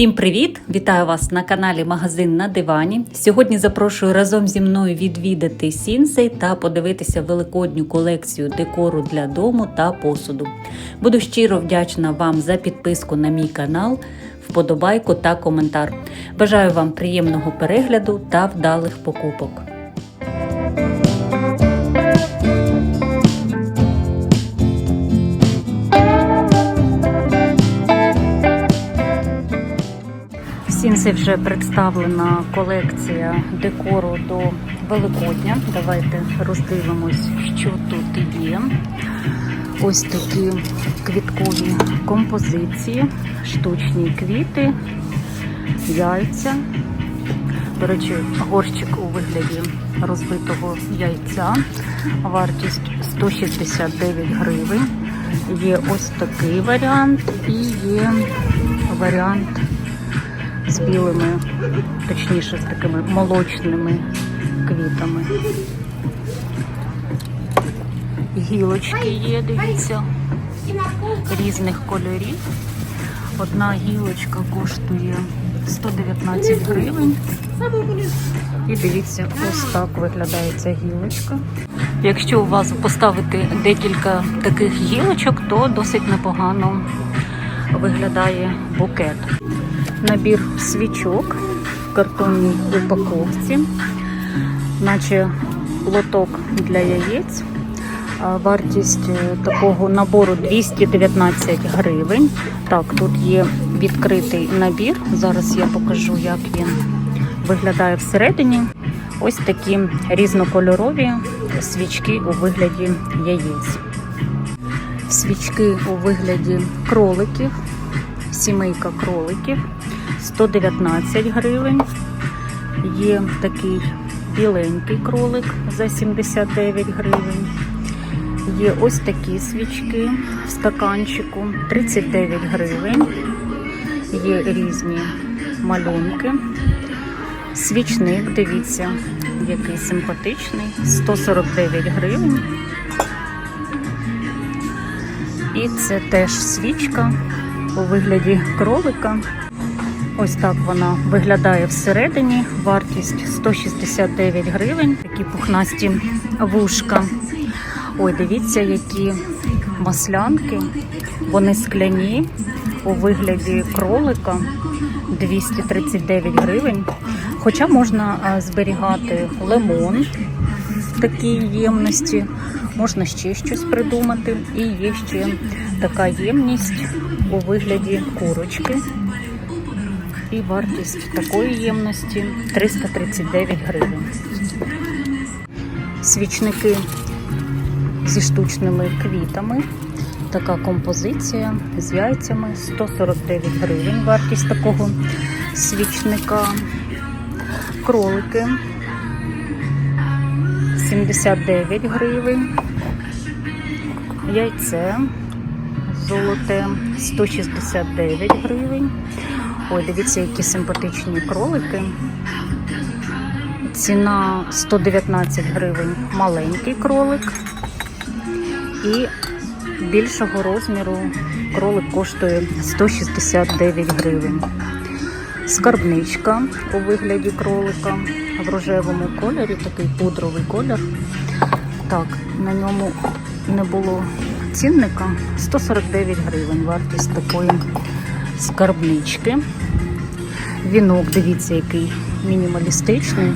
Всім привіт! Вітаю вас на каналі Магазин на дивані. Сьогодні запрошую разом зі мною відвідати Сінсей та подивитися великодню колекцію декору для дому та посуду. Буду щиро вдячна вам за підписку на мій канал, вподобайку та коментар. Бажаю вам приємного перегляду та вдалих покупок. Сінсі вже представлена колекція декору до Великодня. Давайте роздивимось, що тут є. Ось такі квіткові композиції, штучні квіти, яйця. До речі, горщик у вигляді розбитого яйця. Вартість 169 гривень. Є ось такий варіант і є варіант з білими, точніше з такими молочними квітами. Гілочки є, дивіться, різних кольорів. Одна гілочка коштує 119 гривень. І дивіться, ось так виглядає ця гілочка. Якщо у вас поставити декілька таких гілочок, то досить непогано виглядає букет. Набір свічок в картонній упаковці, наче лоток для яєць. Вартість е, такого набору 219 гривень. Так, тут є відкритий набір. Зараз я покажу, як він виглядає всередині. Ось такі різнокольорові свічки у вигляді яєць. Свічки у вигляді кроликів, сімейка кроликів 119 гривень. Є такий біленький кролик за 79 гривень. Є ось такі свічки в стаканчику 39 гривень. Є різні малюнки. Свічник, дивіться, який симпатичний, 149 гривень. І це теж свічка у вигляді кролика. Ось так вона виглядає всередині. Вартість 169 гривень. Такі пухнасті вушка. Ой, дивіться, які маслянки. Вони скляні у вигляді кролика 239 гривень. Хоча можна зберігати лимон в такій ємності, можна ще щось придумати. І є ще така ємність у вигляді курочки. І вартість такої ємності 339 гривень. Свічники зі штучними квітами. Така композиція з яйцями 149 гривень. Вартість такого свічника. Кролики 79 гривень. Яйце золоте 169 гривень. Ой, дивіться, які симпатичні кролики. Ціна 119 гривень маленький кролик. І більшого розміру кролик коштує 169 гривень. Скарбничка у вигляді кролика в рожевому кольорі, такий пудровий колір. Так, на ньому не було цінника 149 гривень. Вартість такої скарбнички. Вінок, дивіться, який мінімалістичний.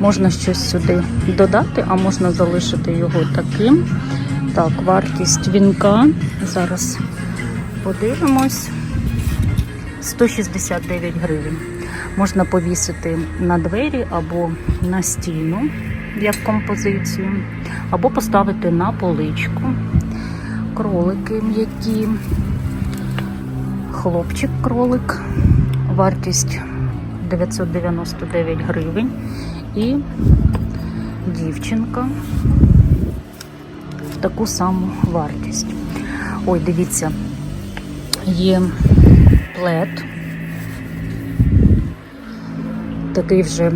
Можна щось сюди додати, а можна залишити його таким. Так, вартість вінка. Зараз подивимось. 169 гривень. Можна повісити на двері або на стіну, як композицію, або поставити на поличку. Кролики м'які, хлопчик-кролик, вартість 999 гривень. І дівчинка в таку саму вартість. Ой, дивіться, є плед. Такий вже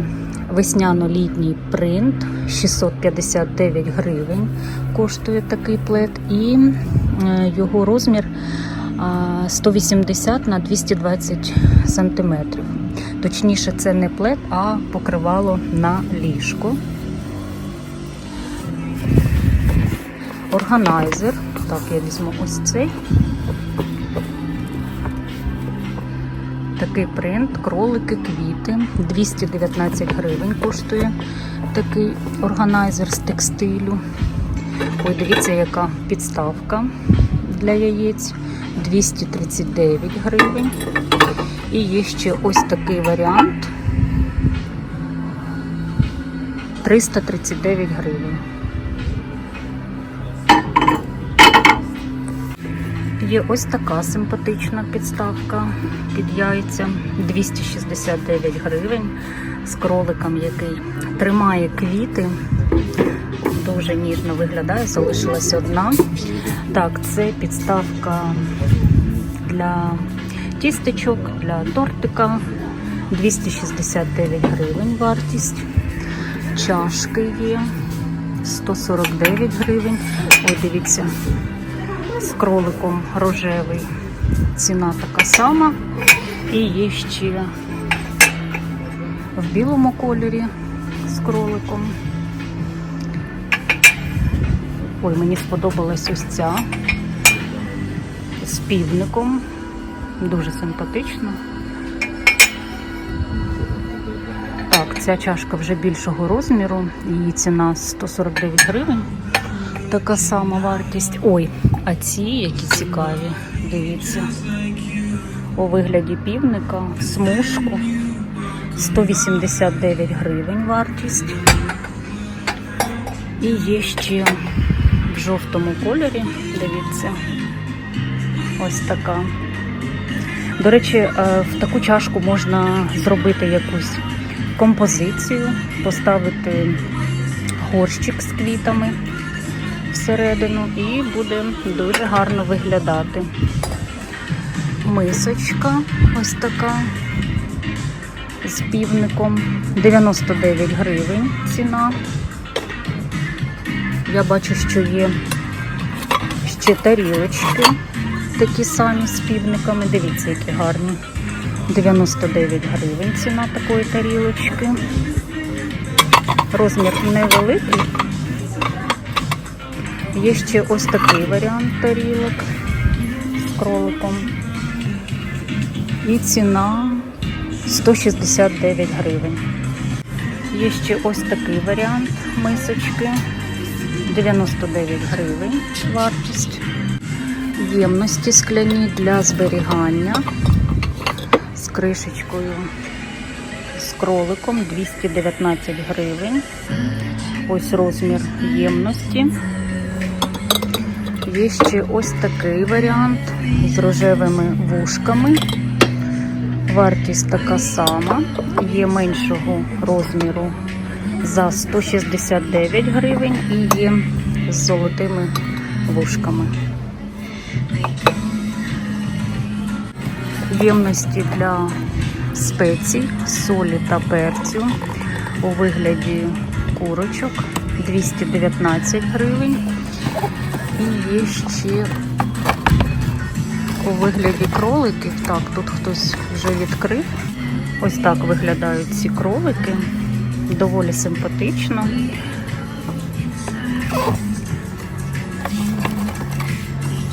весняно-літній принт, 659 гривень коштує такий плед, і е, його розмір 180 на 220 сантиметрів. Точніше, це не плед, а покривало на ліжко. Органайзер. Так, я візьму ось цей. Такий принт, кролики, квіти. 219 гривень коштує такий органайзер з текстилю. Ой, дивіться, яка підставка для яєць. 239 гривень. І є ще ось такий варіант. 339 гривень. Є ось така симпатична підставка під яйця 269 гривень з кроликом, який тримає квіти. Дуже ніжно виглядає, залишилась одна. Так, це підставка для тістечок, для тортика 269 гривень вартість. Чашки є 149 гривень. Ой, дивіться, з кроликом рожевий. Ціна така сама. І є ще в білому кольорі з кроликом. Ой, мені сподобалась ось ця з півником. Дуже симпатично. Так, ця чашка вже більшого розміру. Її ціна 149 гривень. Така сама вартість. Ой, а ці які цікаві. Дивіться. У вигляді півника, смужку. 189 гривень вартість. І є ще в жовтому кольорі, дивіться, ось така. До речі, е, в таку чашку можна зробити якусь композицію, поставити горщик з квітами всередину і буде дуже гарно виглядати. Мисочка ось така з півником. 99 гривень ціна. Я бачу, що є ще тарілочки, такі самі з півниками. Дивіться, які гарні. 99 гривень ціна такої тарілочки. Розмір невеликий. Є ще ось такий варіант тарілок з кроликом. І ціна 169 гривень. Є ще ось такий варіант мисочки. 99 гривень вартість. Ємності скляні для зберігання з кришечкою з кроликом 219 гривень. Ось розмір ємності. Є ще ось такий варіант з рожевими вушками. Вартість така сама, є меншого розміру за 169 гривень і є з золотими вушками. Ємності для спецій, солі та перцю у вигляді курочок 219 гривень. І є ще у вигляді кроликів. Так, тут хтось вже відкрив. Ось так виглядають ці кролики. Доволі симпатично.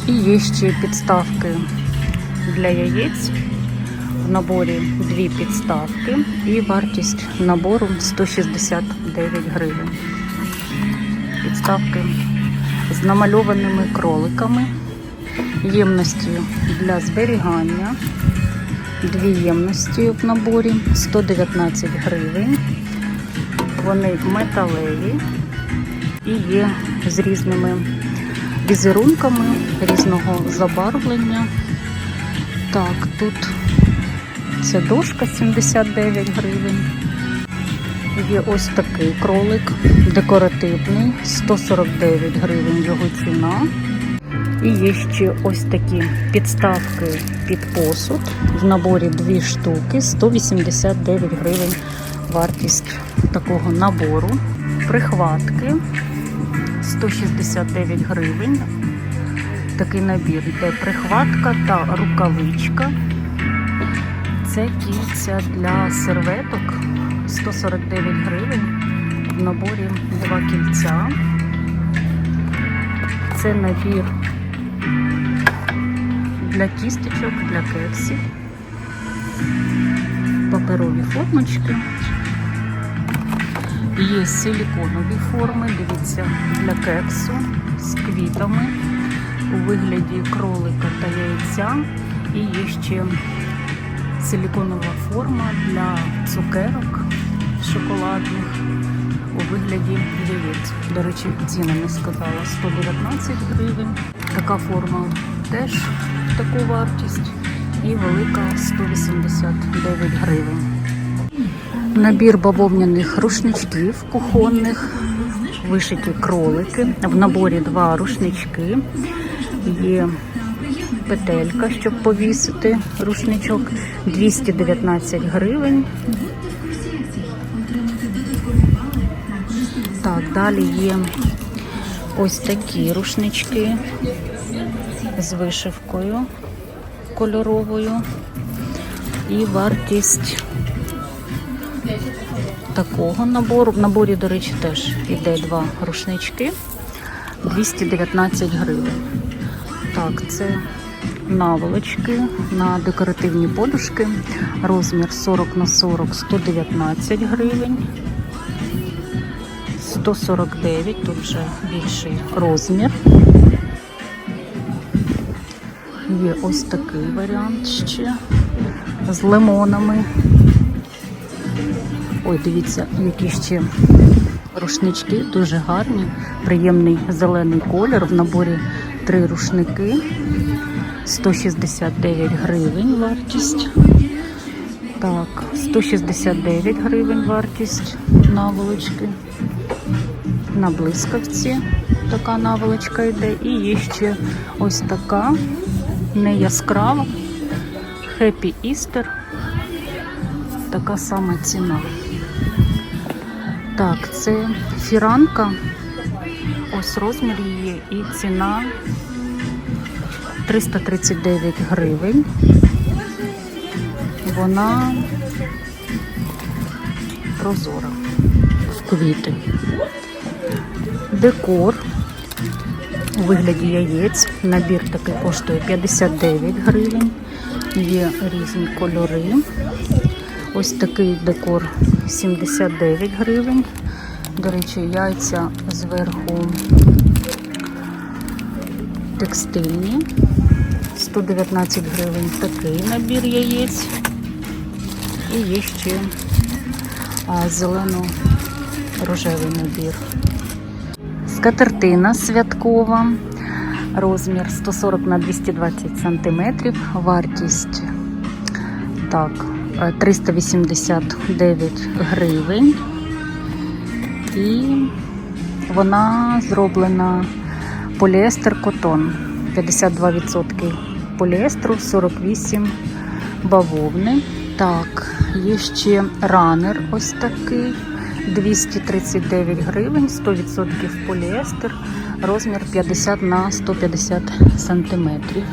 І є ще підставки для яєць. В наборі дві підставки і вартість набору 169 гривень. Підставки намальованими кроликами, ємності для зберігання. Дві ємності в наборі 119 гривень. Вони металеві і є з різними візерунками різного забарвлення. Так, тут це дошка 79 гривень. Є ось такий кролик декоративний, 149 гривень його ціна. І є ще ось такі підставки під посуд. В наборі дві штуки, 189 гривень вартість такого набору. Прихватки 169 гривень. такий набір. Йде прихватка та рукавичка. Це кільця для серветок 149 гривень. В наборі два кільця. Це набір для кісточок, для кексів. Паперові формочки. Є силіконові форми, дивіться, для кексу з квітами у вигляді кролика та яйця. І є ще силіконова форма для цукерок шоколадних у вигляді яєць. До речі, ціна не сказала 119 гривень. Така форма теж таку вартість. І велика 189 гривень. Набір бавовняних рушничків кухонних, вишиті кролики. В наборі два рушнички. Є петелька, щоб повісити рушничок 219 гривень. Далі є ось такі рушнички з вишивкою кольоровою. І вартість такого набору. В наборі, до речі, теж йде два рушнички 219 гривень. Так, це наволочки на декоративні подушки. Розмір 40 на 40 119 гривень. 149, тут вже більший розмір. Є ось такий варіант ще з лимонами. Ой, дивіться, які ще рушнички, дуже гарні, приємний зелений колір. В наборі три рушники, 169 гривень вартість. Так, 169 гривень вартість наволочки. На блискавці така наволочка йде. І є ще ось така не яскрава. Happy Easter. Така сама ціна. Так, це фіранка. Ось розмір її і ціна 339 гривень. Вона прозора в квіти. Декор у вигляді яєць. Набір такий коштує 59 гривень. Є різні кольори. Ось такий декор 79 гривень. До речі, яйця зверху текстильні. 119 гривень такий набір яєць. І є ще зелено-рожевий набір. Скатертина святкова. Розмір 140 на 220 сантиметрів. Вартість так, 389 гривень. І вона зроблена поліестер котон. 52% поліестру, 48 бавовни. Так, є ще ранер ось такий. 239 гривень, 100% поліестер, розмір 50 на 150 сантиметрів.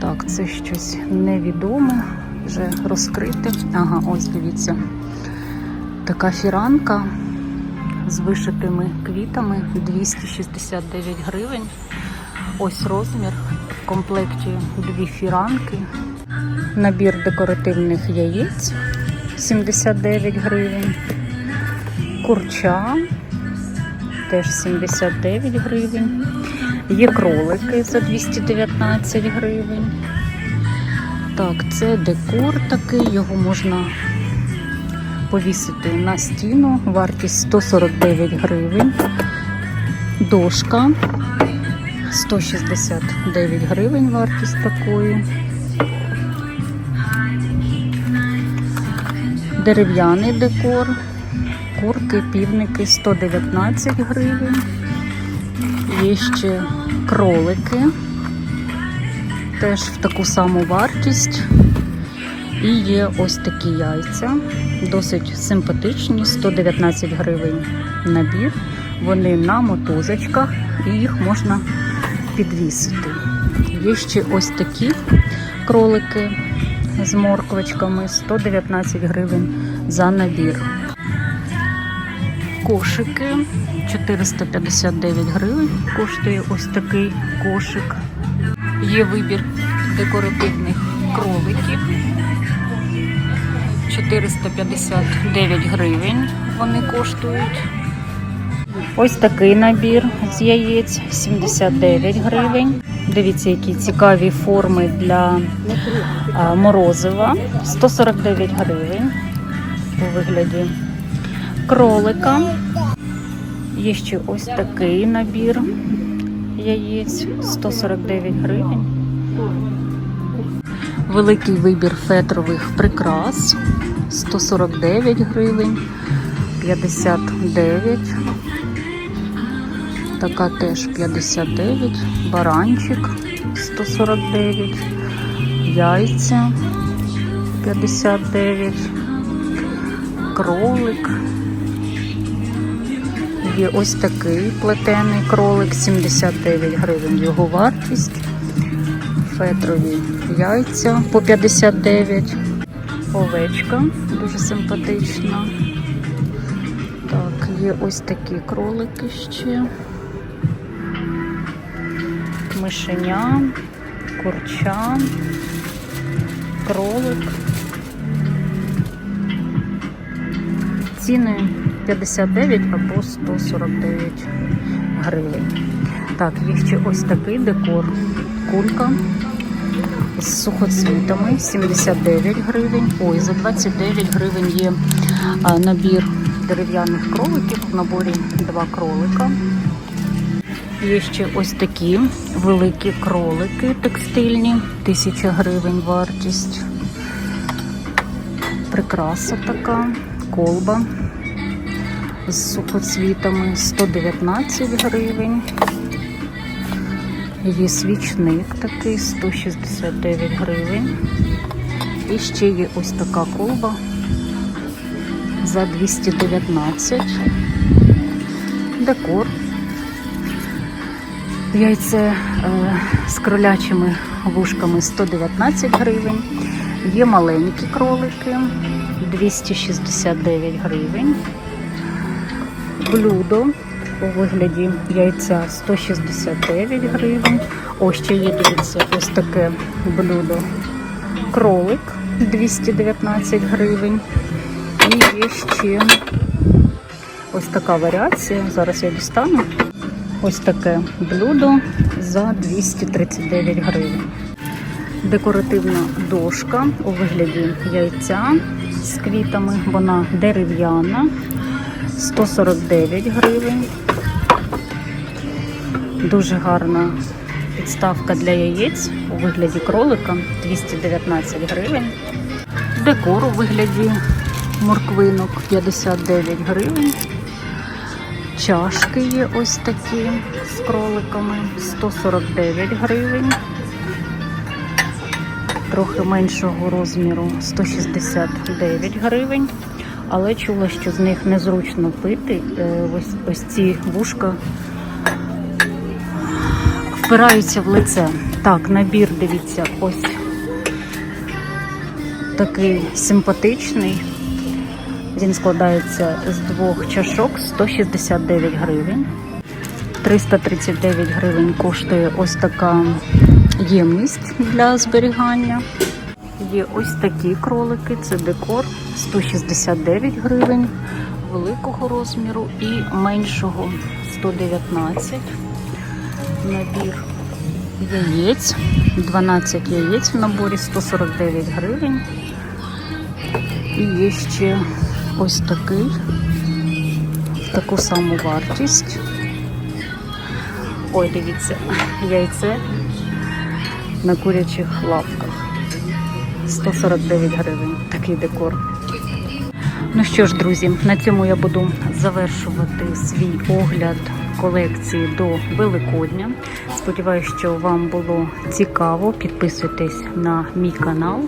Так, це щось невідоме, вже розкрите. Ага, ось дивіться. Така фіранка з вишитими квітами 269 гривень. Ось розмір. В комплекті дві фіранки. Набір декоративних яєць 79 гривень. Курча теж 79 гривень. Є кролики за 219 гривень. Так, це декор такий, його можна повісити на стіну. Вартість 149 гривень. Дошка 169 гривень вартість такої. Дерев'яний декор, курки, півники 119 гривень. Є ще кролики, теж в таку саму вартість. І є ось такі яйця, досить симпатичні, 119 гривень набір. Вони на мотузочках і їх можна підвісити. Є ще ось такі кролики з морквочками 119 гривень за набір. Кошики 459 гривень коштує ось такий кошик. Є вибір декоративних кроликів. 459 гривень вони коштують. Ось такий набір з яєць 79 гривень. Дивіться, які цікаві форми для морозива 149 гривень у вигляді кролика. Є ще ось такий набір яєць 149 гривень. Великий вибір фетрових прикрас 149 гривень, 59. Така теж 59, баранчик 149, яйця 59, кролик. Є ось такий плетений кролик, 79 гривень його вартість. Фетрові яйця по 59. Овечка дуже симпатична. Так, є ось такі кролики ще. Мишеня, курча, кролик. Ціни 59 або 149 гривень. Так, є ще ось такий декор. Кулька з сухоцвітами 79 гривень. Ой, за 29 гривень є набір дерев'яних кроликів. В наборі два кролика. Є ще ось такі великі кролики текстильні, 1000 гривень вартість. Прикраса така, колба з сухоцвітами 119 гривень. Є свічник такий 169 гривень. І ще є ось така колба за 219. Декор. Яйце е, з кролячими вушками 119 гривень. Є маленькі кролики 269 гривень. Блюдо у вигляді яйця 169 гривень. Ось ще є, дивіться, ось таке блюдо. Кролик 219 гривень. І є ще ось така варіація. Зараз я дістану. Ось таке блюдо за 239 гривень. Декоративна дошка у вигляді яйця з квітами. Вона дерев'яна. 149 гривень. Дуже гарна підставка для яєць у вигляді кролика 219 гривень. Декор у вигляді морквинок 59 гривень. Чашки є ось такі з кроликами 149 гривень. Трохи меншого розміру 169 гривень. Але чула, що з них незручно пити. Е, Ось, ось ці вушка впираються в лице. Так, набір, дивіться, ось такий симпатичний. Він складається з двох чашок 169 гривень. 339 гривень коштує ось така ємність для зберігання. Є ось такі кролики, це декор 169 гривень великого розміру і меншого 119. Набір яєць, 12 яєць в наборі 149 гривень. І є ще ось такий, таку саму вартість. Ой, дивіться, яйце на курячих лапках. 149 гривень. Такий декор. Ну що ж, друзі, на цьому я буду завершувати свій огляд колекції до Великодня. Сподіваюсь, що вам було цікаво. Підписуйтесь на мій канал,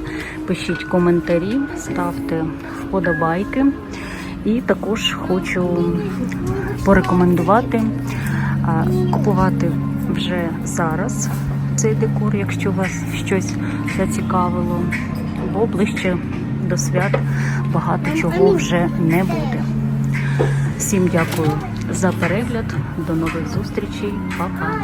пишіть коментарі, ставте вподобайки. І також хочу порекомендувати купувати вже зараз цей декор, якщо вас щось зацікавило, бо ближче до свят багато чого вже не буде. Всім дякую за перегляд. До нових зустрічей. Па-па.